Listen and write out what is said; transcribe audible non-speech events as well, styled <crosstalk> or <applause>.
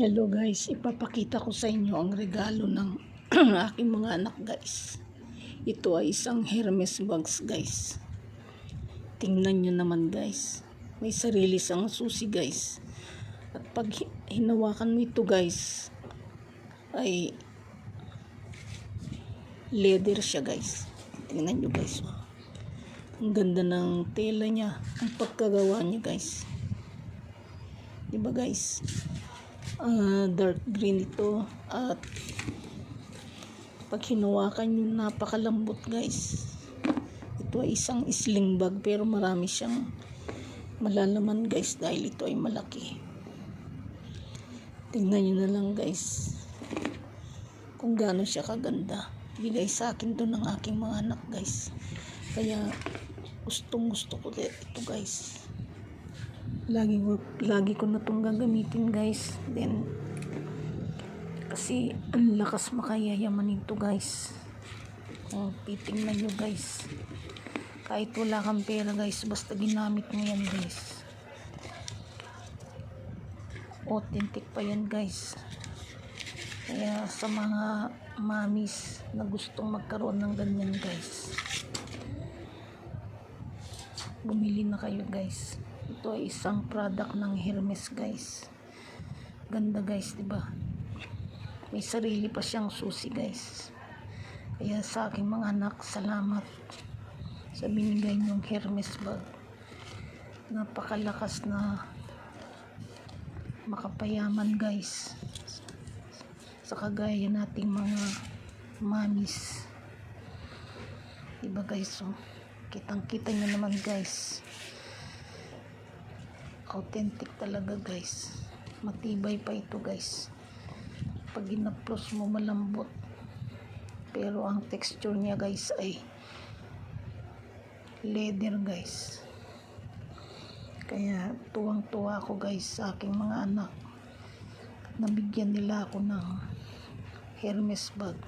Hello guys, ipapakita ko sa inyo ang regalo ng <clears throat> aking mga anak guys. Ito ay isang Hermes bags guys. Tingnan nyo naman guys. May sarili siyang susi guys. At pag hi- hinawakan mo ito guys, ay leather siya guys. Tingnan nyo guys. oh. Ang ganda ng tela niya. Ang pagkagawa niya guys. Diba guys? Ah, dark green ito. At pag hinawakan yung napakalambot guys. Ito ay isang sling bag pero marami siyang malalaman guys dahil ito ay malaki. Tingnan nyo na lang guys kung gaano siya kaganda. Bigay sa akin to ng aking mga anak guys. Kaya gustong gusto ko ito guys lagi lagi ko na itong gagamitin guys. Then kasi ang lakas makayayaman nito guys. Kung titingnan nyo guys. Kahit wala kang pera guys basta ginamit mo yan guys. Authentic pa yan guys. Kaya sa mga mamis na gustong magkaroon ng ganyan guys bumili na kayo guys ito ay isang product ng Hermes guys. Ganda guys 'di ba may sarili pa siyang susi guys. Kaya sa aking mga anak salamat sa binigay niyong Hermes bag. Napakalakas na makapayaman guys. Sa kagaya nating mga mamis. Diba guys? So kitang kita nyo naman guys authentic talaga guys. Matibay pa ito guys. Pag inaplos mo malambot. Pero ang texture niya guys ay leather guys. Kaya tuwang tuwa ako guys sa aking mga anak. Nabigyan nila ako ng Hermes bag